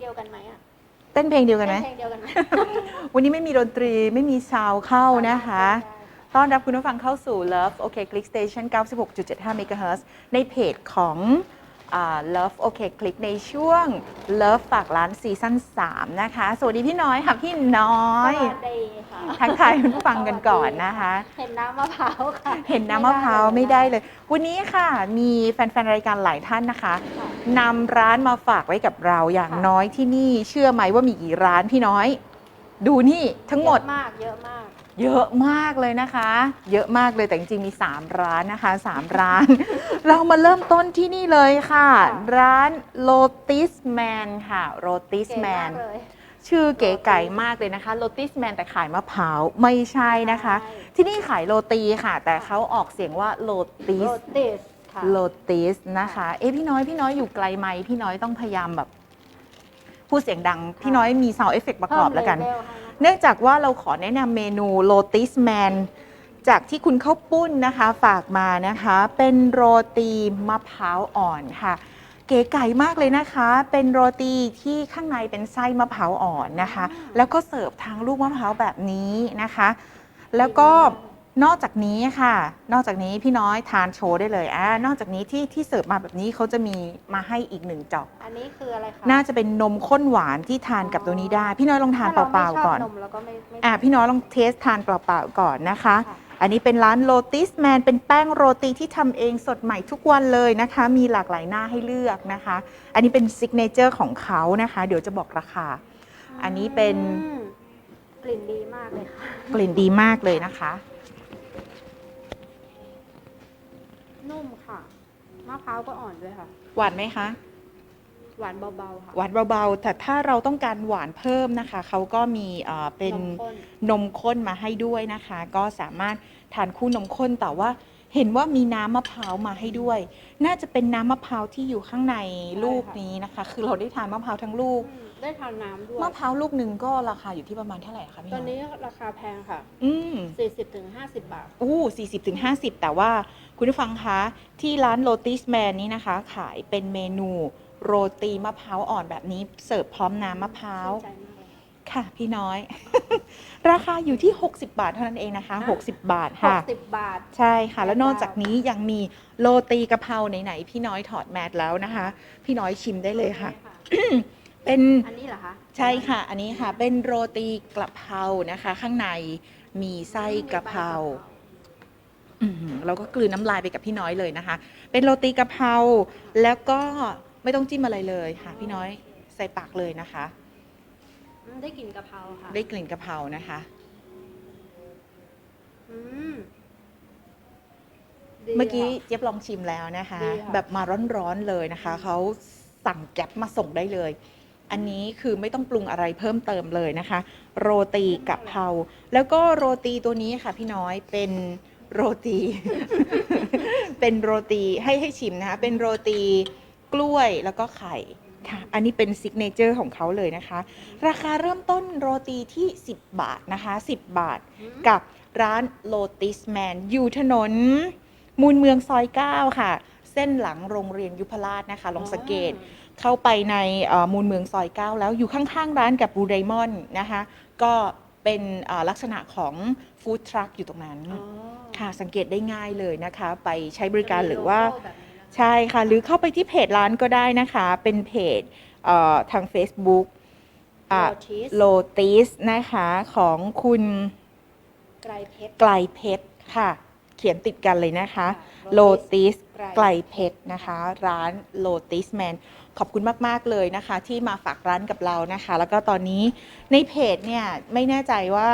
เดียวกันไหมอะเต้นเพลงเดียวกันไหม เพลงเดียวกันไหม วันนี้ไม่มีดนตรีไม่มีซาวด์เข้านะคะได้ต้อนรับคุณผู้ฟังเข้าสู่ Love OK Click Station 96.75 MHz ในเพจของอ่า Love OK Click ในช่วง Love ฝากร้านซีซั่น3นะคะ สวัสดีพี่น้อยค่ะพี่น้อย สวัสดีค่ะทักทายคุณผู้ฟังกันก่อนนะคะ เห็นน้ำมะพร้าวค่ะ เห็นน้ำมะพร้าวไม่ได้เลย วันนี้ค่ะมีแฟนๆ รายการหลายท่านนะคะค่ะนำร้านมาฝากไว้กับเราอย่างค่ะน้อยที่นี่เชื่อไหมว่ามีกี่ร้านพี่น้อย ดูนี่ทั้งหมดเยอะมากเยอะมาก เยอะมากเลยนะคะ เยอะมากเลยแต่จริงๆมี 3 ร้านนะคะ 3 ร้าน เรามาเริ่มต้นที่นี่เลยค่ะค่ะร้าน Lotus Man ค่ะ Lotus เก๋มาก Man เลย ชื่อเก๋ไก่มากเลยนะคะ Lotus Man แต่ขายมะพร้าวไม่ใช่นะคะ ใช่ ที่นี่ขายโรตีค่ะ แต่เขาออกเสียงว่าโร Lotus ติสค่ะ Lotus นะคะ เอ๊ะพี่น้อยพี่น้อยอยู่ไกลไหมพี่น้อยต้องพยายามแบบ พูดเสียงดัง พี่น้อยมี sound effect ประกอบแล้วกันเพิ่มเลเวลให้นะคะ เนื่องจากว่าเราขอแนะนำเมนูโรตีสแมนจากที่คุณข้าวปุ้นนะคะฝากมานะคะ เป็นโรตีมะพร้าวอ่อนค่ะ เก๋ไก่มากเลยนะคะ เป็นโรตีที่ข้างในเป็นไส้มะพร้าวอ่อนนะคะ แล้วก็เสิร์ฟทางลูกมะพร้าวแบบนี้นะคะ แล้วก็ นอกจากนี้ค่ะ นอกจากนี้พี่น้อยทานโชว์ได้เลยอ่านอกจากนี้ที่ที่เสิร์ฟมาแบบนี้เขาจะมีมาให้อีกหนึ่งจอก อันนี้คืออะไรคะน่าจะเป็นนมข้นหวานที่ทานกับตัวนี้ได้ พี่น้อยลองทานเปล่าๆก่อน ถ้รไม่ชบมแล้วก็ไม่ไม่อะพี่น้อยลองเทสทานเปล่าๆก่อนนะคะ ค่ะ อันนี้เป็นร้าน Lotus Man เป็นแป้งโรตีที่ทำเองสดใหม่ทุกวันเลยนะคะ มีหลากหลายหน้าให้เลือกนะคะ อันนี้เป็นซิกเนเจอร์ของเขานะคะ เดี๋ยวจะบอกราคา อันนี้เป็น อืมกลิ่นดีมากเลยค่ะ กลิ่นดีมากเลยนะคะ นุ่มค่ะมะพร้าวก็อ่อนด้วยค่ะ หวานไหมคะ หวานเบาๆค่ะหวานเบาๆ แต่ถ้าเราต้องการหวานเพิ่มนะคะ เขาก็มีเอ่อเป็นมข้นนมข้นมาให้ด้วยนะคะ ก็สามารถทานคู่นมข้นแต่ว่าเห็นว่ามีน้ำมะพร้าวมาให้ด้วย น่าจะเป็นน้ำมะพร้าวที่อยู่ข้างในลูกนี้นะคะ คือเราได้ทานมะพร้าวทั้งลูก อืมได้ทานน้ำด้วยมะพร้าวลูกหนึ่งก็ราคาอยู่ที่ประมาณเท่าไหร่คะพี่ตอนน้อยนี้ราคาแพงค่ะ อืม 40ถึง50 บาท อู้สี่สิบถึงห้าสิบแต่ว่า คุณผู้ฟังคะที่ร้านโ o ติสแมนนี้นะคะ ขายเป็นเมนูโรตีมะพร้าวอ่อนแบบนี้เสิร์ฟพร้อมน้ำมะพร้าวชื่นใจมากเลยค่ะ พี่น้อย ราคาอยู่ที่ 60 บาทเท่านั้นเองนะคะฮะ60 บาทค่ะ60 บาท ใช่ค่ะ แล้วไม่นได้อกจากนี้ยังมีโรตีกะเพราไหนๆพี่น้อยถอดแมสแล้วนะคะ พี่น้อยชิมได้เลยค่ะ เป็นอันนี้เหรอคะใช่ค่ะ อันนี้ค่ะ เป็นโรตีกะเพรานะคะ ข้างในมีไส้กะเพรา อือหือเราก็กลืนน้ำลายไปกับพี่น้อยเลยนะคะ เป็นโรตีกะเพราแล้วก็ไม่ต้องจิ้มอะไรเลยค่ะพี่น้อยใส่ปากเลยนะคะ อืมได้กลิ่นกะเพราค่ะได้กลิ่นกะเพรานะคะ อืมดีเมื่อกี้ค่ะ เจี๊ยบลองชิมแล้วนะคะ ดีค่ะ แบบมาร้อนๆเลยนะคะเขาสั่งแก๊ปมาส่งได้เลย อันนี้คือไม่ต้องปรุงอะไรเพิ่มเติมเลยนะคะ โรตีกะเพราแล้วก็โรตีตัวนี้ค่ะพี่น้อยเป็น โรตี เป็นโรตีให้ให้ชิมนะคะ เป็นโรตีกล้วยแล้วก็ไข่ค่ะ อันนี้เป็นซิกเนเจอร์ของเขาเลยนะคะ ราคาเริ่มต้นโรตีที่ 10 บาทนะคะ 10 บาทกับร้าน Lotus Man อยู่ถนน มูลเมืองซอย 9 ค่ะ เส้นหลังโรงเรียนยุพราชนะคะ ลองสังเกตเข้าไปในมูลเมืองซอย 9 แล้วอยู่ข้างๆร้านกับบูไดมอนนะคะ ก็ เป็นเอ่อลักษณะของฟู้ดทรัคอยู่ตรงนั้นอ๋อค่ะสังเกตได้ง่ายเลยนะคะ ไปใช้บริการหรือว่าจะมีโลโก้แบบนี้นะคะใช่ค่ะ หรือเข้าไปที่เพจร้านก็ได้นะคะ เป็นเพจเอ่อทาง Facebook อะ Lotus โลติสนะคะของคุณไกรเพชรไกลเพชรค่ะ เขียนติดกันเลยนะคะค่ะโลติส ไกลไกลเพชรนะคะ ร้านโลติสแมนขอบคุณมาก ๆ เลยนะคะ ที่มาฝากร้านกับเรานะคะ แล้วก็ตอนนี้ในเพจเนี่ย ไม่แน่ใจว่า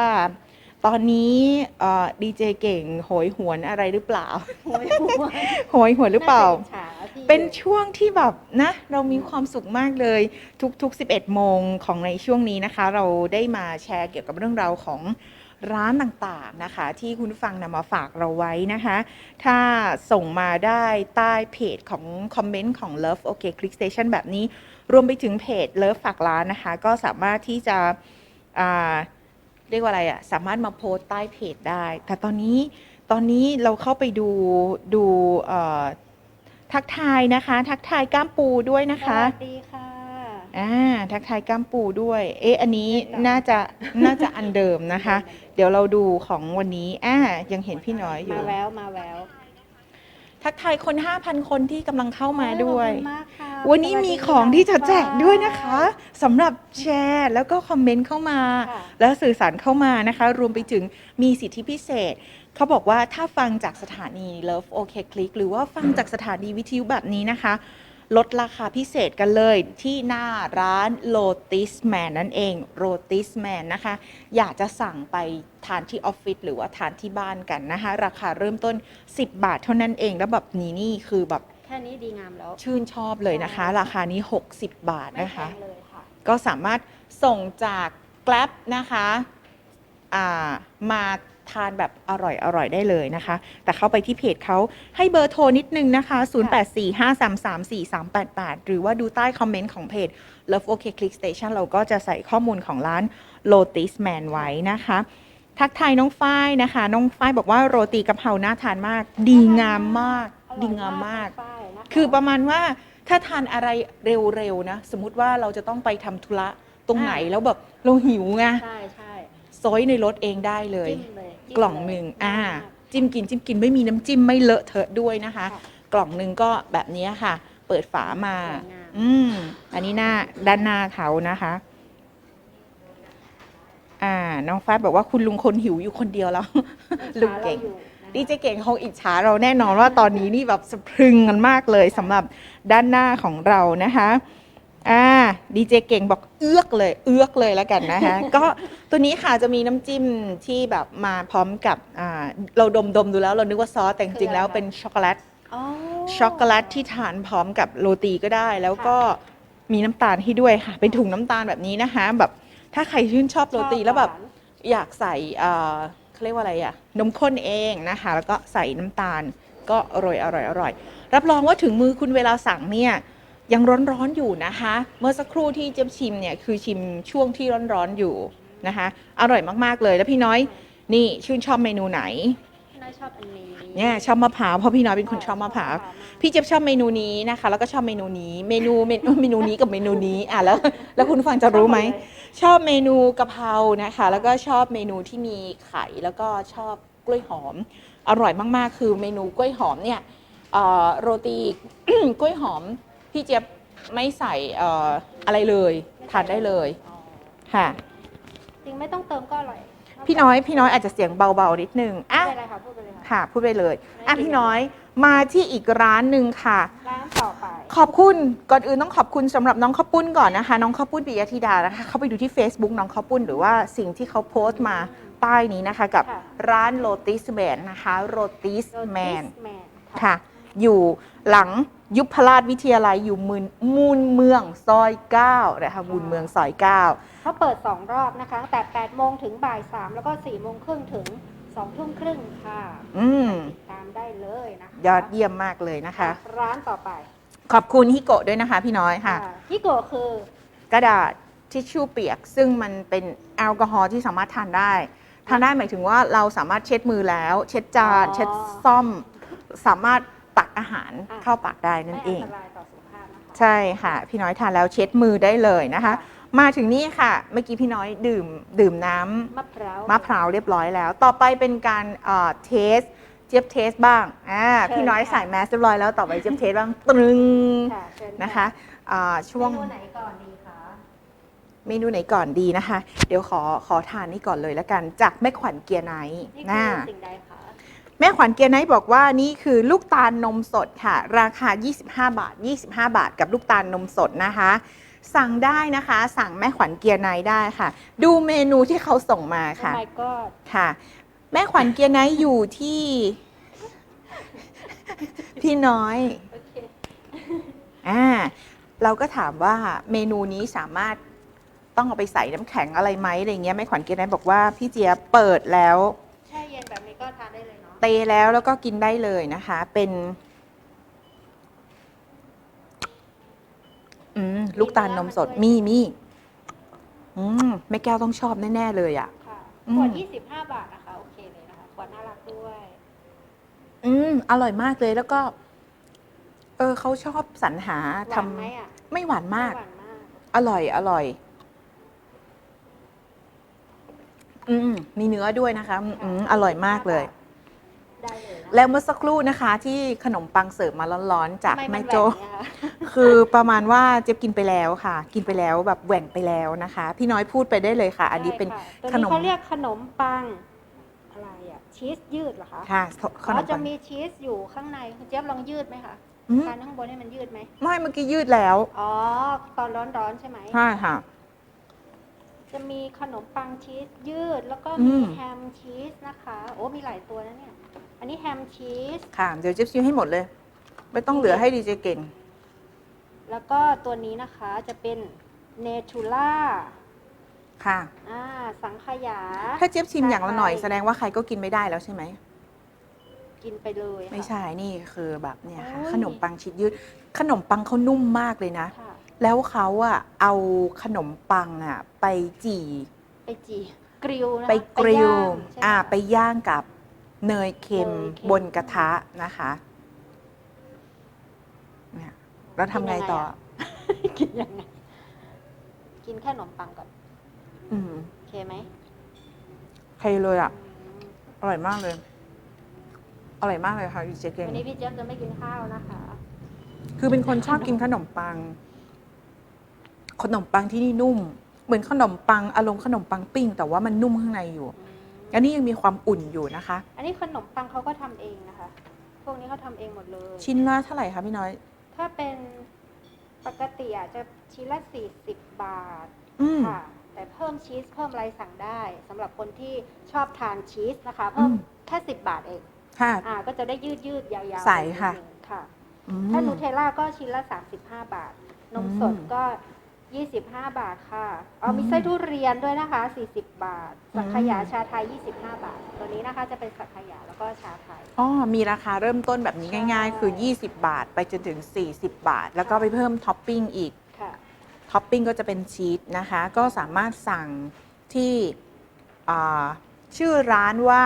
ตอนนี้ดีเจเก่งโหยหวนอะไรหรือเปล่าโอ้ยหัวโหยหวนหรือเปล่าน่จะฉาที่เป็นช่วงที่แบบนะ เรามีความสุขมากเลยทุกๆ 11 โมงของในช่วงนี้นะคะ เราได้มาแชร์เกี่ยวกับเรื่องราวของ ร้านต่างๆนะคะ ที่คุณผู้ฟังนำมาฝากเราไว้นะคะ ถ้าส่งมาได้ใต้เพจของคอมเมนต์ของ Love OK Click Station แบบนี้ รวมไปถึงเพจ Love ฝากร้านนะคะ ก็สามารถที่จะเรียกว่าอะไรอะสามารถมาโพสต์ใต้เพจได้ แต่ตอนนี้ตอนนี้เราเข้าไปดูดูทักทายนะคะ ทักทายก้ามปูด้วยนะคะ สวัสดีค่ะ อ่าทักทายก้ามปูด้วย เอ๊ะอันนี้น่าจะน่าจะอันเดิมนะคะ เดี๋ยวเราดูของวันนี้อ่ายังเห็นพี่น้อยอยู่ มาแล้วมาแล้วทักทายคน 5,000 คนที่กำลังเข้ามาด้วย ขอบคุณมากค่ะวันนี้มีของที่จะแจกด้วยนะคะสำหรับแชร์แล้วก็คอมเมนต์เข้ามา ค่ะ แล้วสื่อสารเข้ามานะคะ รวมไปถึงมีสิทธิพิเศษ เขาบอกว่าถ้าฟังจากสถานี Love OK Click หรือว่าฟังจากสถานีวิทยุแบบนี้นะคะ ลดราคาพิเศษกันเลยที่หน้าร้าน Lotus Man นั่นเอง Lotus Man นะคะ อยากจะสั่งไปทานที่ออฟฟิศหรือว่าทานที่บ้านกันนะคะ ราคาเริ่มต้น 10 บาทเท่านั้นเองแล้วแบบนี้นี่คือแบบแค่นี้ดีงามแล้ว ชื่นชอบเลยนะคะ ราคานี้ 60 บาทไม่นะแพคะงเลยค่ะก็สามารถส่งจาก Grab นะคะอ่ามา ทานแบบอร่อยอร่อยได้เลยนะคะ แต่เข้าไปที่เพจเขาให้เบอร์โทรนิดนึงนะคะ 0845334388 หรือว่าดูใต้คอมเมนต์ของเพจ Love OK Click Station เราก็จะใส่ข้อมูลของร้าน Lotus Man ไว้นะคะทักทายน้องฝ้ายนะคะ น้องฝ้ายบอกว่าโรตีกะเพราน่าทานมาก ดีงามมากอร่อยดีงามมากป้ายนะคะคือประมาณว่าถ้าทานอะไรเร็วๆนะ สมมุติว่าเราจะต้องไปทำธุระตรงไหนแล้วแบบเราหิวไงใช่ใช่ซอยในรถเองได้เลยจิ้มเลยจิ้ม กล่องหนึ่งเลยอ่ามากจิ้มกินจิ้มกินไม่มีน้ำจิ้มไม่เลอะเทอะด้วยนะคะค่ะกล่องหนึ่งก็แบบนี้ค่ะ เปิดฝามาสวยงามอืมอันนี้หน้าด้านหน้าเขานะคะ อ่า น้องฟ้าบอกว่าคุณลุงคนหิวอยู่คนเดียวแล้ว ลุงเก่งขาราอยู่นะคะดีเจเก่งคงอิจฉาเราแน่นอนว่าตอนนี้นี่แบบสะพรึงกันมากเลยสำหรับด้านหน้าของเรานะคะ อ่าดีเจเก่งบอกเอื้อกเลย เอื้อกเลยแล้วกันนะคะ ก็ตัวนี้ค่ะจะมีน้ำจิ้มที่แบบมาพร้อมกับอ่าเราดมดมๆดูแล้วเรานึกว่าซอสแต่จริงๆแล้วเป็นช็อกโกแลตอ๋อ ช็อกโกแลตที่ทานพร้อมกับโรตีก็ได้ แล้วก็มีน้ำตาลให้ด้วยค่ะ เป็นถุงน้ำตาลแบบนี้นะคะ แบบถ้าใครชื่นชอบโรตีแล้วแบบหานอยากใส่เอ่อเขาเรียกว่าอะไรอะนมข้นเองนะคะ แล้วก็ใส่น้ำตาลก็อร่อยอร่อยอร่อย รับรองว่าถึงมือคุณเวลาสั่งเนี่ย ยังร้อนๆอยู่นะคะ เมื่อสักครู่ที่เจ๊ยบชิมเนี่ยคือชิมช่วงที่ร้อนๆอยู่นะคะอร่อยมากๆเลยแล้วพี่น้อยนี่ชื่นชอบเมนูไหนพี่น้อยชอบอันนี้เนี่ยชอบมะพร้าวเพราะพี่น้อยเป็นคนชอบมะพร้าวมากพี่เจี๊ยบชอบเมนูนี้นะคะ แล้วก็ชอบเมนูนี้ เมนูเมนูเมนูนี้กับเมนูนี้อะแล้ว แล้วคุณฟังจะรู้ไหมชอบเมนูกะเพรานะคะ แล้วก็ชอบเมนูที่มีไข่แล้วก็ชอบกล้วยหอม อร่อยมากๆ คือเมนูกล้วยหอมเนี่ยเอ่อโรตีกล้วยหอม พี่เจี๊ยบไม่ใส่เอ่ออะไรเลยทานได้เลยอ๋อค่ะ จริงไม่ต้องเติมก็อร่อยพี่น้อยพี่น้อยอาจจะเสียงเบาๆนิดนึงอะอะไม่เป็นไรค่ะพูดไปเลยค่ะค่ะพูดไปเลยอะพี่น้อยมาที่อีกร้านหนึ่งค่ะ ร้านต่อไป ขอบคุณก่อนอื่นต้องขอบคุณสำหรับน้องข้าวปุ้นก่อนนะคะ น้องข้าวปุ้นปิยธิดานะคะเข้าไปดูที่ Facebook น้องข้าวปุ้นหรือว่าสิ่งที่เขาโพสต์มาใต้นี้นะคะ กับค่ะ ร้าน Lotus Man นะคะ Lotus Man แมนค่ะ อยู่หลัง ยุพราชวิทยาลัยอยู่มูลมูลเมืองซอย9นะคะมูลเมืองซอย9เขาเปิด 2 รอบนะคะตั้งแต่8โมงถึงบ่าย 3 แล้วก็4โมงครึ่งถึง2ทุ่มครึ่งค่ะอืมติดตามได้เลยนะคะยอดเยี่ยมมากเลยนะคะ ร้านต่อไป ขอบคุณฮิโกะด้วยนะคะพี่น้อยค่ะที่โกะคือกระดาษทิชชู่เปียก ซึ่งมันเป็นแอลกอฮอล์ที่สามารถทานได้ทานได้หมายถึงว่าเราสามารถเช็ดมือแล้ว เช็ดจานเช็ดซ่อมสามารถ ตักอาหารเข้าปากได้นั่นเอง ไม่อันตรายต่อสุขภาพนะคะ ใช่ค่ะ พี่น้อยทานแล้วเช็ดมือได้เลยนะคะมาถึงนี่ค่ะ เมื่อกี้พี่น้อยดื่มดื่มน้ำ มะพร้าว มะพร้าวเรียบร้อยแล้ว ต่อไปเป็นการเอ่อเทส เจี๊ยบเทสบ้างอ่าเชิญพี่น้อยค่ะ ใส่แมสเรียบร้อยแล้ว ต่อไปเจี๊ยบเทสบ้างตรึงค่ะเชิญนะคะอ่าช่วงเมนูไหนก่อนดีคะเมนูไหนก่อนดีนะคะ เดี๋ยวขอขอทานนี่ก่อนเลยแล้วกัน จากแม่ขวัญเกียร์ไนท์นี่นะคือสิ่งใดคะ แม่ขวัญเกียร์ไนท์บอกว่านี่คือลูกตาลนมสดค่ะ ราคา 25 บาท 25 บาทกับลูกตาลนมสดนะคะ สั่งได้นะคะ สั่งแม่ขวัญเกียร์ไนท์ได้ค่ะ ดูเมนูที่เขาส่งมาค่ะโอ้ my god ค่ะ แม่ขวัญเกียร์ไนท์อยู่ที่ พี่น้อยโอเคอ่าเราก็ถามว่าเมนูนี้สามารถต้องเอาไปใส่น้ำแข็งอะไรไหมอะไรเงี้ยแม่ขวัญเกียร์ไนท์บอกว่าพี่เจี๊ยบเปิดแล้ว แช่เย็นแบบนี้ก็ทานได้เลย เนาะเตแล้วแล้วก็กินได้เลยนะคะ เป็นอืมลูกตาลนมสดมีมีอืมแม่แก้วต้องชอบแน่ ๆ เลยอะ่ะ ค่ะอืม ขวด25 บาทนะคะ โอเคเลยนะคะขวดน่ารักด้วย อืม อร่อยมากเลยแล้วก็ เออเขาชอบสรรหาหทำวานไหมอะไม่หวานมาก ไหวานมากออร่อย อร่อย อืมมีเนื้อด้วยนะคะอืมอร่อยมากเลย ได้เลยนะแล้วเมื่อสักครู่นะคะที่ขนมปังเสิร์ฟมาร้อนๆ จากทำไนแม่แหว่โจงเนี่ยคะคือประมาณว่าเจ๊ยบกินไปแล้วค่ะ กินไปแล้วแบบแหว่งไปแล้วนะคะ พี่น้อยพูดไปได้เลยค่ะ อันนี้เป็น ใช่ค่ะตัวขนนี้มเขาเรียกขนมปังอะไรอะชีสยืดเหรอคะค่ะขนอ๋อมจะปังมีชีสอยู่ข้างในคุณเจี๊ยบลองยืดไหมคะอืมทานข้างบนให้มันยืดไหมไม่เมื่อกี้ยืดแล้วอ๋อตอนร้อนๆใช่ไหม ใช่ค่ะ จะมีขนมปังชีสยืด แล้วก็อืมีม แฮมชีสนะคะ โอ้มีหลายตัวนะเนี่ย อันนี้แฮมชีส ค่ะ เดี๋ยวเจ๊ยบชิมให้หมดเลย ไม่ต้องเหลือให้ดีเจเก่ง แล้วก็ตัวนี้นะคะจะเป็นเนทูล่าค่ะ อ่า สังขยา ถ้าเจี๊ยบชิมอย่างละหน่อยใช่แสดงว่าใครก็กินไม่ได้แล้วใช่ไหม กินไปเลยค่ะ ไม่ใช่ นี่คือแบบเนี่ยค่ะ โอ้ย ขนมปังชิดยืด ขนมปังเขานุ่มมากเลยนะ ค่ะ แล้วเขาอะเอาขนมปังอะไปจี่ ไปจีกริลนะไปกริลย่างใช่ไหมอ่า คะ ไปย่างกับ เนยเค็มเนยเค็ม บนกระทะนะคะเนี่ยแล้วทำไงต่อ กินยังไงกินแค่ขนมปังก่อนอืมโอเคไหมใครเลยอะอืมอร่อยมากเลย อร่อยมากเลยค่ะดีเจเก่งวันนี้พี่เจี๊ยบจะไม่กินข้าวนะคะ คือเป็นคนชอบกินขนมปัง ขนมปังที่นี่นุ่ม เหมือนขนมปังอารมณ์ขนมปังปิ้ง แต่ว่ามันนุ่มข้างในอยู่ อืม อันนี้ยังมีความอุ่นอยู่นะคะ อันนี้ขนมปังเขาก็ทำเองนะคะ พวกนี้เขาทำเองหมดเลย ชิ้นละเท่าไหร่คะพี่น้อย ถ้าเป็นปกติอะจะชิ้นละ 40 บาทอืม ค่ะ แต่เพิ่มชีสเพิ่มอะไรสั่งได้สำหรับคนที่ชอบทานชีสนะคะ เพิ่มอืม แค่ 10 บาทเอง ค่ะ อ่า ก็จะได้ยืดยืดๆยาวๆใสค่ะนิดนึงค่ะ อืม ถ้านูเทลล่าก็ชิ้นละ 35 บาท นมสดอืม ก็ 25 บาทค่ะเอามีอืมไส้ทุเรียนด้วยนะคะ 40 บาท สังขยาอืมชาไทย 25 บาท ตัวนี้นะคะจะเป็นสังขยาแล้วก็ชาไทย อ๋อ มีราคาเริ่มต้นแบบนี้ง่ายใช่ๆคือ 20 บาท ไปจนถึง 40 บาท แล้วก็ไปเพิ่มท็อปปิ้งอีก ค่ะ ท็อปปิ้งก็จะเป็นชีสนะคะ ก็สามารถสั่งที่อ่าชื่อร้านว่า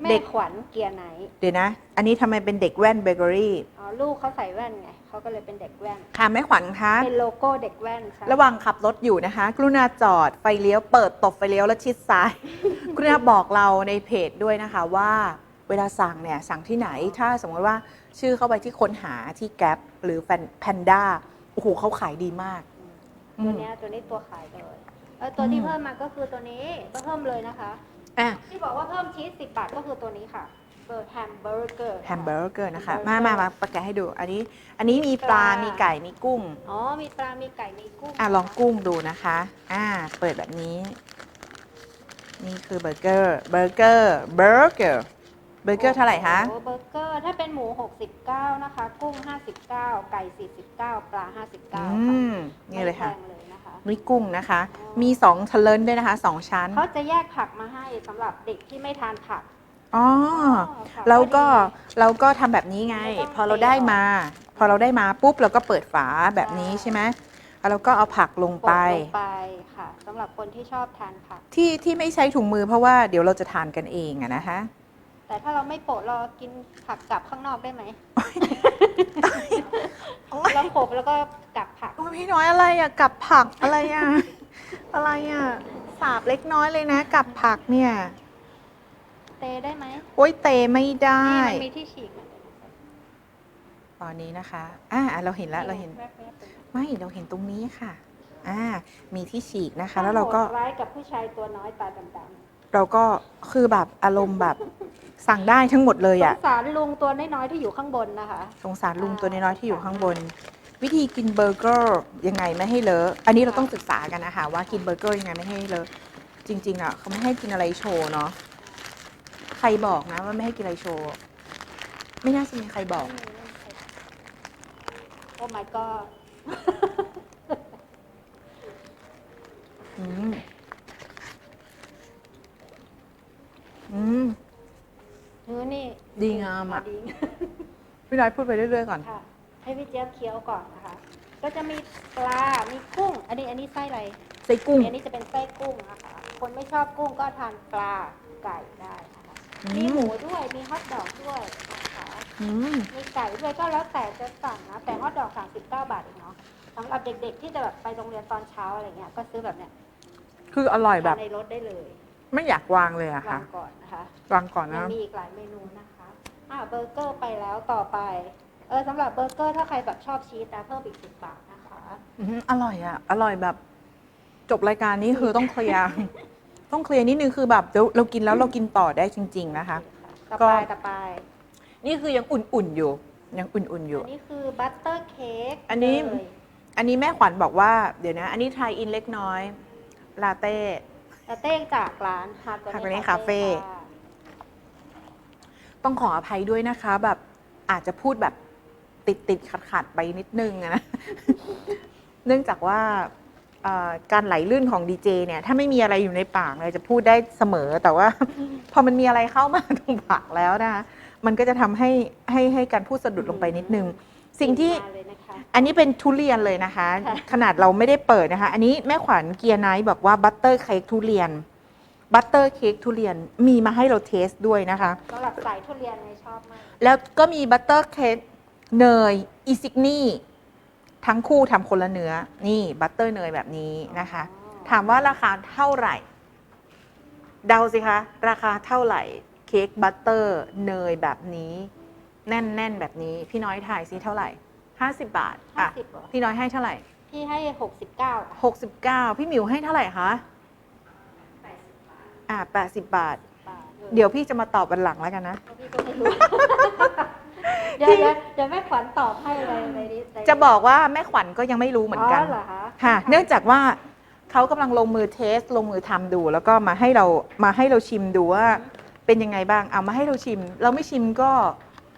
แม่เด็กขวัญเกียร์ไหน เดี๋ยวนะ อันนี้ทำไมเป็นเด็กแว่นเบเกอรี่ อ๋อ ลูกเขาใส่แว่นไง เขาก็เลยเป็นเด็กแว่น ค่ะแม่ขวัญคะเป็นโลโก้เด็กแว่นใช่ระหว่างขับรถอยู่นะคะ กรุณาจอดไฟเลี้ยวเปิดตบไฟเลี้ยวแล้วชิดซ้าย กรุณาบอกเราในเพจด้วยนะคะว่าเวลาสั่งเนี่ยสั่งที่ไหนถ้าสมมติว่าชื่อเข้าไปที่ค้นหาที่แก p หรือแพนด้าโอ้โหเขาขายดีมากอืมตัวเนี้ยตัวนี้ตัวขายเลยเออตัวที่เพิ่มมาก็คือตัวนี้ก็เพิ่มเลยนะคะอะ ที่บอกว่าเพิ่มชีส10บาทก็คือตัวนี้ค่ะ เบอร์แฮมเบอร์เกอร์แฮมเบอร์เกอร์นะคะแฮมเบอมาร์เกอร์มามาประกาศให้ดู อันนี้ อันนี้มีปลาปลามีมีไก่ มีกุ้ง อ๋อ มีปลา มีไก่ มีกุ้ง อะ ลองกุ้งดูนะคะ อ่า เปิดแบบนี้ นี่คือเบอร์เกอร์ เบอร์เกอร์ เบอร์เกอร์ เบอร์เกอร์เท่าไหร่คะโอ้เบอร์เกอร์ ถ้าเป็นหมู 69 นะคะ กุ้ง 59 ไก่ 49 ปลา 59อืค่ะมนี่เลยค่ะไม่แพงเลยนะคะนี่กุ้งนะคะอ๋อมีสองชั้นเลนด้วยนะคะสองชั้น เขาจะแยกผักมาให้สำหรับเด็กที่ไม่ทานผัก อ๋อค่ะแล้วก็ดีเราก็ทำแบบนี้ไง ไม่ต้องพอเราได้มา พอเราได้มาปุ๊บเราก็เปิดฝาแบบนี้ใช่ใช่ไหมแล้วเราก็เอาผักลงกไปดลงไปค่ะสำหรับคนที่ชอบทานผัก ที่ที่ไม่ใช้ถุงมือเพราะว่าเดี๋ยวเราจะทานกันเองอะนะคะ แต่ถ้าเราไม่โปะเรากินผักกลับข้างนอกได้ไหมเราโขบแล้วก็กลับผัก โอ้ยพี่น้อยอะไรอะกับผักอะไรอะ อะไรอะสาบเล็กน้อยเลยนะ กับผักเนี่ย เตได้ไหมโอ้ยเตไม่ได้ นี่มันมีที่ฉีกนะตอนนี้นะคะ อ่าเราเห็นแล้วเราเห็น แวบๆตรงนี้ไม่ เราเห็นตรงนี้ค่ะ อ่า มีที่ฉีกนะคะ แล้วเราก็ โหดร้ายกับผู้ชายตัวน้อยตาดำเราก็ คือแบบอารมณ์แบบสั่งได้ทั้งหมดเลยๆสอะ งสารลุงตัวน้อยๆที่อยู่ข้างบนนะคะ สงสารลุงตัวน้อยๆที่อยู่ข้างบน วิธีกินเบอร์เกอร์ยังไงไม่ให้เลอะอันนี้เราต้องศึกษากันนะคะว่ากินเบอร์เกอร์ยังไงไม่ให้เลอะจริงๆอะเขาไม่ให้กินอะไรโชว์เนาะใค รบอกนะว่าไม่ให้กินอะไรโชว์ไม่น่าจะมีใครบอก โอ้ my god อืม อืม เนื้อนี่ดีงามอะ ดีพี่น้อยพูดไปเรื่อยๆก่อน ค่ะ ให้พี่เจี๊ยบเคี้ยวก่อนนะคะ ก็จะมีปลา มีกุ้ง อันนี้ อันนี้ไส้อะไร ใส่กุ้ง อันนี้จะเป็นไส้กุ้งนะคะ คนไม่ชอบกุ้งก็ทานปลาไก่ได้นะคะอื มมีหมูด้วย มีฮอทดอกด้วยนะคะอืมมีไก่ด้วยก็แล้วแต่จะสั่งนะ แต่ฮอทดอก 39 บาทเองเนาะสำหรับเด็กๆ ที่จะแบบไปโรงเรียนตอนเช้าอะไรเงี้ย ก็ซื้อแบบเนี้ยคืออร่อยแบบ ทานในรถได้เลยไม่อยากวางเลยอะวาค่ะงก่อนนะคะ วางก่อนยังนะมีอีกหลายเมนูนะคะ อ่าเบอร์เกอร์ไปแล้วต่อไป เออสำหรับเบอร์เกอร์ถ้าใครแบบชอบชีสนะเพิ่มอีกสิบบาทนะคะ อื้อหืออร่อยอะอร่อยแบบ จบรายการนี้คือต้องเคลียร์ ต้องเคลียร์นิดนึงคือแบบเดี๋ยวเรากินแล้วเรากินต่อได้จริง ๆนะคะ ต่อก็ไปต่อไป นี่คือยังอุ่นๆอยู่ ยังอุ่นๆอยู่ อันนี้คือบัตเตอร์เค้กอันนี้อันนี้แม่ขวัญบอกว่าเดี๋ยวนะ อันนี้ไทยอินเล็กน้อยลาเต้ ลาเต้จากร้านฮาร์ Hardcore Cafe ต้องขออภัยด้วยนะคะ แบบอาจจะพูดแบบติดติดขัดขัดๆไปนิดนึงอะนะ เนื่องจากว่าเอ่อ การไหลลื่นของดีเจเนี่ยถ้าไม่มีอะไรอยู่ในปากเลยจะพูดได้เสมอแต่ว่า พอมันมีอะไรเข้ามาตรงปากแล้วนะคะมันก็จะทำให้ให้ให้การพูดสะดุดลงไปนิดนึง สิ่งที่มาเลยนะคะอันนี้เป็นทุเรียนเลยนะคะค่ะขนาดเราไม่ได้เปิดนะคะ อันนี้แม่ขวัญเกียร์ไนท์บอกว่าบัตเตอร์เค้กทุเรียนบัตเตอร์เค้กทุเรียนมีมาให้เราเทสด้วยนะคะสำหรับสายทุเรียนเลยชอบมาก แล้วก็มีบัตเตอร์เค้กเนยอีซิกนี่ ทั้งคู่ทำคนละเนื้อ นี่บัตเตอร์เนยแบบนี้นะคะ ถามว่าราคาเท่าไหร่ เดาสิคะ ราคาเท่าไหร่ เค้กบัตเตอร์เนยแบบนี้ แน่นๆแบบนี้ พี่น้อยถ่ายซิเท่าไหร่ 50 บาทห้าอะสิบเหรอพี่น้อยให้เท่าไหร่ พี่ให้หกสิบเก้า69 พี่หมิวให้เท่าไหร่คะอ่า80 บาท บาทเดี๋ยวพี่จะมาตอบวันหลังแล้วกันนะ พี่ก็ไม่รู้ เดี๋ยวเดี๋ยวเดี๋ยวแม่ขวัญตอบให้เลยในนี้ในนี้จะบอกว่าแม่ขวัญก็ยังไม่รู้เหมือนกัน เหรอคะค่ะ เนื่องจากว่าเขากำลังลงมือเทส ลงมือทำดู แล้วก็มาให้เรามาให้เราชิมดูว่าเป็นยังไงบ้าง เอามาให้เราชิม เราไม่ชิมก็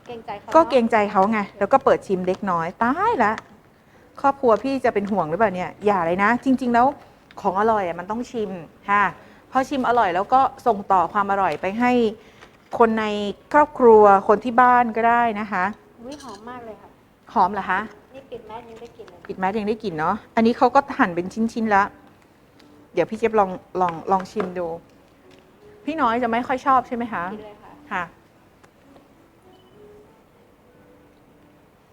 เกรงใจเขาก็นอะเกรงใจเขาไง แล้วก็เปิดชิมเล็กน้อย ตายละ ครอบครัวพี่จะเป็นห่วงหรือเปล่าเนี่ย อย่าเลยนะ จริง ๆ แล้วของอร่อยอะมันต้องชิมค่ะ พอชิมอร่อยแล้วก็ส่งต่อความอร่อยไปให้ คนในครอบครัวคนที่บ้านก็ได้นะคะ อุ้ยหอมมากเลยค่ะ หอมเหรอคะนี่ปิดแมสยังได้กลินเลยปิดแมสยังได้กลิ่นเนาะอันนี้เขาก็หั่นเป็นชิ้นๆแล้ว เดี๋ยวพี่เจี๊ยบลองลองลองชิมดู พี่น้อยจะไม่ค่อยชอบใช่ไหมคะกินเลยค่ะ ค่ะ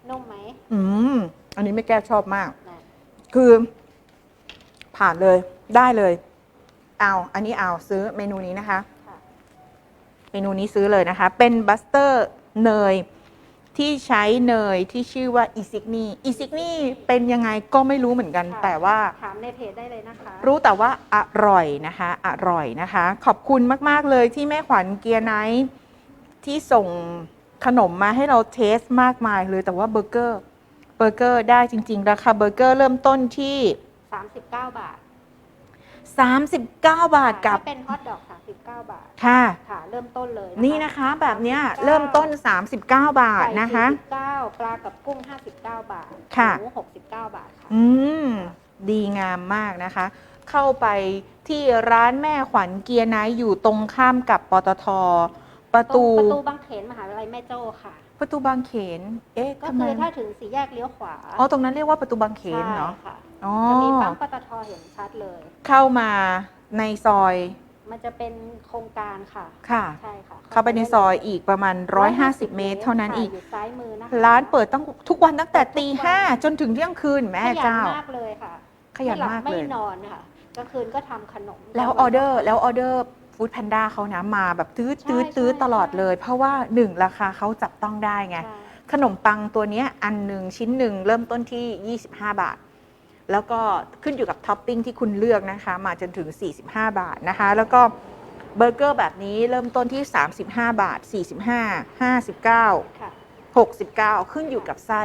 นุ่มไหมอืม อันนี้ไม่แก้วชอบมาก น่ะคือ ผ่านเลยได้เลย เอา อันนี้เอาซื้อเมนูนี้นะคะค่ะเมนูนี้ซื้อเลยนะคะ เป็นบัสเตอร์เนยที่ใช้เนยที่ชื่อว่าอีซิกนี่อีซิกนี่เป็นยังไงก็ไม่รู้เหมือนกันค่ะ แต่ว่า ถามในเพจได้เลยนะคะ รู้แต่ว่าอร่อยนะคะ อร่อยนะคะ ขอบคุณมาก ๆ เลยที่แม่ขวัญเกียร์ไนท์ที่ส่งขนมมาให้เราเทสมากมายเลยแต่ว่าเบอร์เกอร์เบอร์เกอร์ได้จริง ๆ ราคาเบอร์เกอร์เริ่มต้นที่ 39 บาท39 บาทกับ ถ้าเป็นฮอทดอก 39 บาทค่ะ ค่ะ เริ่มต้นเลยนี่นะคะแบบเนี้ยเริ่มต้น 39 บาทไก่นะคะ 49 ปลากับกุ้ง 59 บาทค่ะ หมู69 บาทค่ะ อืมดีงามมากนะคะ เข้าไปที่ร้านแม่ขวัญเกียร์ไนท์อยู่ตรงข้ามกับปตท ประตรตูงประตูบางเขนมหาวิทยาลัยแม่โจ้ค่ะ ประตูบางเขน เอ๊ะก็ทำไมคือถ้าถึงสี่แยกเลี้ยวขวาอ๋อตรงนั้นเรียกว่าประตูบางเขนเนาะใช่ค่ะอ๋อจะมีปั๊มปตทเห็นชัดเลย เข้ามาในซอย มันจะเป็นโครงการค่ะค่ะ ใช่ค่ะเข้าไปในซอยอีกประมาณ 150 เมตร เท่านั้นอีกค่ะยู่ซ้ายมือนะคะร้านเปิดตั้งทุกวันตั้งแต่ตีห้าจนถึงเที่ยงคืนแม่ขยันเจ้า มากเลยค่ะขยันมากไหบเลย ไม่นอนค่ะกลางคืนก็ทำขนม แล้วออเดอร์แล้วออเดอร์ฟู้ดแพนด้าเขานะมาแบบตื้อใช่ตื้อตื้อใช่ตลอดเลย เพราะว่าหนึ่งราคาเขาจับต้องได้ไง ใช่ขนมปังตัวเนี้ยอันหนึ่งชิ้นหนึ่งเริ่มต้นที่ 25 บาท แล้วก็ขึ้นอยู่กับท็อปปิ้งที่คุณเลือกนะคะ มาจนถึง 45 บาทนะคะ แล้วก็เบอร์เกอร์แบบนี้เริ่มต้นที่ 35 บาท 45 59ค่ะ69 ขึ้นอยู่กับไส้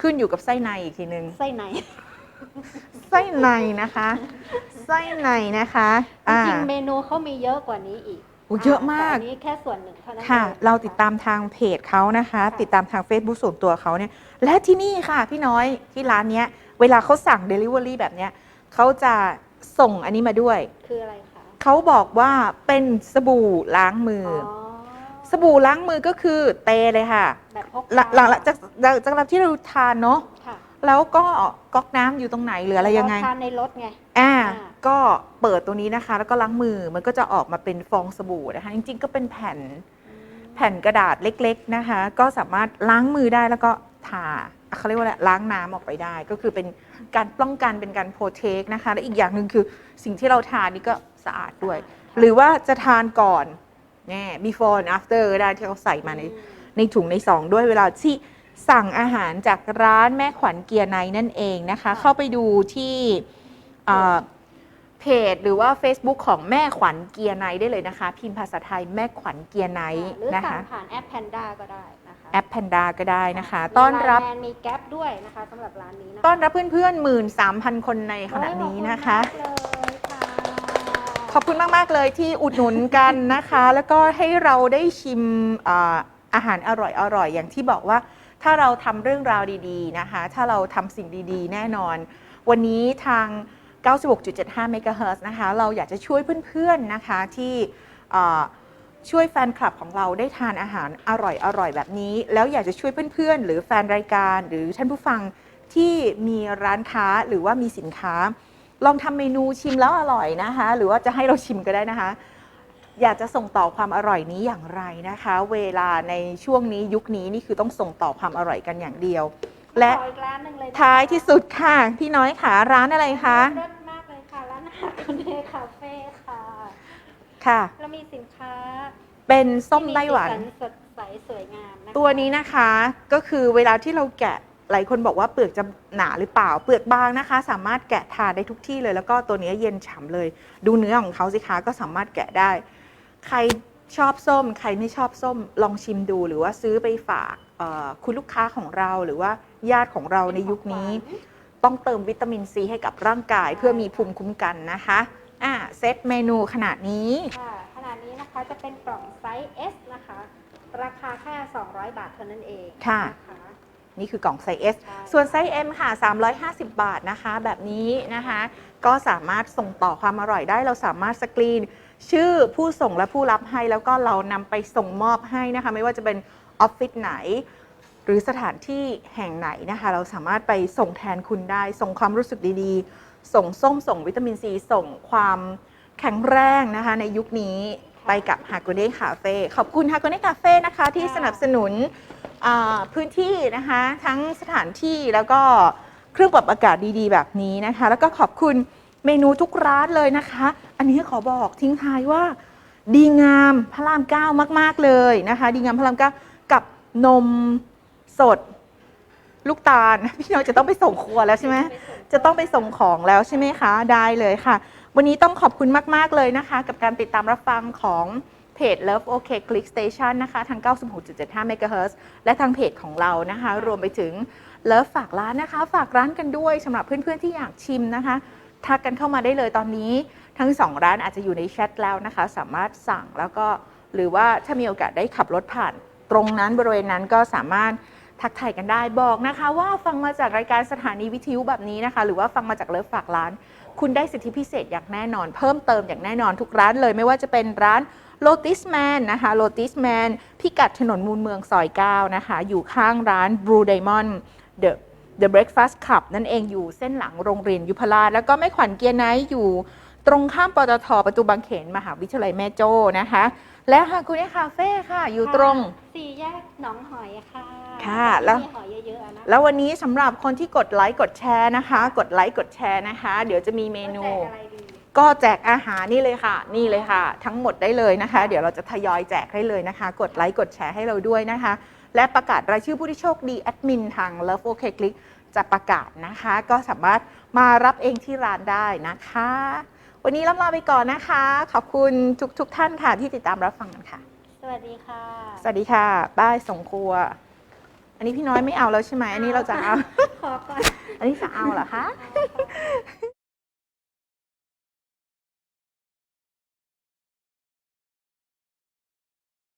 ขึ้นอยู่กับไส้ในอีกทีนึง ไส้ไหนไส้ในนะคะ ไส้ในนะคะจอ่า ริงๆเมนูเขามีเยอะกว่านี้อีกโอ้เยอะมาก แต่อันนี้แค่ส่วนหนึ่งเท่านั้นค่ะ อง เราติดตามทางเพจเขานะคะค่ะติดตามทาง Facebook ส่วนตัวเขาเนี่ย และที่นี่ค่ะ พี่น้อยที่ร้านเนี้ย เวลาเขาสั่ง Delivery แบบเนี้ยเขาจะส่งอันนี้มาด้วย คืออะไรคะเขาบอกว่าเป็นสบู่ล้างมืออ๋ออสบู่ล้างมือก็คือเตเลยค่ะ แบบพกหลังหลังจากจากจากจากที่เราทานเนาะค่ะแล้วก็ก๊อกน้ำอยู่ตรงไหนหรืออะไรยังไงเาทานในรถไง อ่าอ่า ก็เปิดตัวนี้นะคะ แล้วก็ล้างมือมันก็จะออกมาเป็นฟองสบู่นะคะจริงๆ ก็เป็นแผ่น แผ่นกระดาษเล็กๆนะคะ ก็สามารถล้างมือได้แล้วก็ทา เขาเรียกว่าอะไรล้างน้ำออกไปได้ ก็คือเป็นการป้องกันเป็นการโปรเทคนะคะและอีกอย่างหนึ่งคือสิ่งที่เราทานนี่ก็สะอาดด้วย หรือว่าจะทานก่อนแน่ before and after ก็ได้ที่เขาใส่มาในในถุงในซองด้วยเวลาที่สั่งอาหารจากร้านแม่ขวัญเกียร์ไนท์นั่นเองนะคะ เข้าไปดูที่เอ่อเพจหรือว่า Facebook ของแม่ขวัญเกียร์ไนท์ได้เลยนะคะ พิมพ์ภาษาไทยแม่ขวัญเกียร์ไนท์หรือนะสั่งคะผ่านแอปแพนด้าก็ได้นะคะ แอปแพนด้าก็ได้นะคะ ต้อนรับ มี Line Man มีแก๊ปด้วยนะคะสำหรับร้านนี้นะคะต้อนรับเพื่อนๆหมื่นสามพันคนในขณะนี้นะคะ โอ้ยขอบณมากเลยค่ะขอบคุณมาก ๆ เลยที่อุดหนุนกันนะคะ แล้วก็ให้เราได้ชิมอ่าอาหารอร่อยๆ อย่างที่บอกว่าถ้าเราทำเรื่องราวดีๆนะคะ ถ้าเราทำสิ่งดีๆ แน่นอน วันนี้ทาง 96.75 MHz นะคะ เราอยากจะช่วยเพื่อน ๆ นะคะที่อ่า ช่วยแฟนคลับของเราได้ทานอาหารอร่อยๆแบบนี้ แล้วอยากจะช่วยเพื่อนๆ หรือแฟนรายการหรือท่านผู้ฟังที่มีร้านค้าหรือว่ามีสินค้า ลองทำเมนูชิมแล้วอร่อยนะคะ หรือว่าจะให้เราชิมก็ได้นะคะ อยากจะส่งต่อความอร่อยนี้อย่างไรนะคะ เวลาในช่วงนี้ยุคนี้นี่คือต้องส่งต่อความอร่อยกันอย่างเดียว และขออีกร้านหนึ่งเลยนะคะท้ายที่สุดค่ะ พี่น้อยค่ะร้านอะไรคะ เลิศมากเลยค่ะร้านอาหารคุณเดคาเฟ่ค่ะ ค่ะ เรามีสินค้าเป็นส้มไต้หวัน ที่มีสีสัสดใสสวยงามนะคะตัวนี้นะคะก็คือเวลาที่เราแกะหลายคนบอกว่าเปลือกจะหนาหรือเปล่า เปลือกบางนะคะ สามารถแกะทานได้ทุกที่เลย แล้วก็ตัวนี้เย็นฉ่ำเลย ดูเนื้อของเขาสิคะก็สามารถแกะได้ ใครชอบส้ม ใครไม่ชอบส้มลองชิมดู หรือว่าซื้อไปฝากเอ่อคุณลูกค้าของเราหรือว่าญาติของเราในยุคนี้ ต้องเติมวิตามินซีให้กับร่างกายเพื่อมีภูมิคุ้มกันนะคะ อ่าเซตเมนูขนาดนี้ค่ะขนาดนี้นะคะจะเป็นกล่องไซส์ S นะคะ ราคาแค่ 200 บาทเท่านั้นเองค่ะนะคะนี่คือกล่องไซส์ S ใช่ส่วนไซส์ M ค่ะ 350 บาทนะคะ แบบนี้นะคะ ก็สามารถส่งต่อความอร่อยได้ เราสามารถสกรีน ชื่อผู้ส่งและผู้รับให้ แล้วก็เรานำไปส่งมอบให้นะคะ ไม่ว่าจะเป็นออฟฟิศไหน หรือสถานที่แห่งไหนนะคะ เราสามารถไปส่งแทนคุณได้ ส่งความรู้สึกดีๆ ส่งส้มส่งวิตามินซีส่งความแข็งแรงนะคะ ในยุคนี้ไปกับฮา g ก n เ c คาเฟ่ขอบคุณฮา g ก n เ c คาเฟ่นะคะที่สนับสนุนอ่าพื้นที่นะคะ ทั้งสถานที่แล้วก็เครื่องปรับอากาศดีๆ แบบนี้นะคะ แล้วก็ขอบคุณเมนูทุกร้านเลยนะคะ อันนี้ขอบอกทิ้งท้ายว่า ดีงามพระรามเก้ามาก ๆ เลยนะคะ ดีงามพระรามเก้ากับนมสด ลูกตาล พี่น้อยจะต้องไปส่งครัวแล้วใช่ไหม จะต้องไปส่งของแล้วใช่ไหมคะได้เลยค่ะ วันนี้ต้องขอบคุณมาก ๆ เลยนะคะ กับการติดตามรับฟังของเพจ Love OK Click Station นะคะทาง 96.75 MHz และทางเพจของเรานะคะ รวมไปถึง Love ฝากร้านนะคะ ฝากร้านกันด้วยสำหรับเพื่อนๆที่อยากชิมนะคะ ทักกันเข้ามาได้เลยตอนนี้ ทั้งสองร้านอาจจะอยู่ในแชทแล้วนะคะ สามารถสั่งแล้วก็หรือว่าถ้ามีโอกาสได้ขับรถผ่าน ตรงนั้นบริเวณนั้นก็สามารถ ทักทายกันได้บอกนะคะ ว่าฟังมาจากรายการสถานีวิทยุแบบนี้นะคะ หรือว่าฟังมาจากเลิฟฝากร้าน คุณได้สิทธิพิเศษอย่างแน่นอน เพิ่มเติมอย่างแน่นอนทุกร้านเลยไม่ว่าจะเป็นร้าน Lotus Man นะคะ Lotus Man พิกัดถนนมูลเมืองซอย 9 นะคะ อยู่ข้างร้าน Blue Diamond The The Breakfast Club นั่นเองอยู่เส้นหลังโรงเรียนยุพราช แล้วก็แม่ขวัญเกียร์ไนท์อยู่ตรงข้ามปตทประตูบางเขนมหาวิทยาลัยแม่โจ้นะคะ และฮากุเนะคาเฟ่ค่ะ อยู่ตรง สี่แยกหนองหอยค่ะค่ะแล้ว มีหอยเยอะๆนะแล้ววันนี้สำหรับคนที่กดไลค์กดแชร์นะคะ กดไลค์กดแชร์นะคะ เดี๋ยวจะมีเมนูแจกอะไรดีก็แจกอาหารนี่เลยค่ะ นี่เลยค่ะ ทั้งหมดได้เลยนะคะ เดี๋ยวเราจะทยอยแจกให้เลยนะคะ กดไลค์กดแชร์ให้เราด้วยนะคะ และประกาศรายชื่อผู้ที่โชคดีแอดมินทาง Love OK Click จะประกาศนะคะ ก็สามารถมารับเองที่ร้านได้นะคะ วันนี้ลำลาไปก่อนนะคะ ขอบคุณทุกทุกๆท่านค่ะ ที่ติดตามรับฟังกันค่ะ สวัสดีค่ะ สวัสดีค่ะบ้ายส่งครัว อันนี้พี่น้อยไม่เอาแล้วใช่ไหมอันนี้เราจะเอา ขอก่อน อันนี้จะเอาเหรอคะเอาค่ะ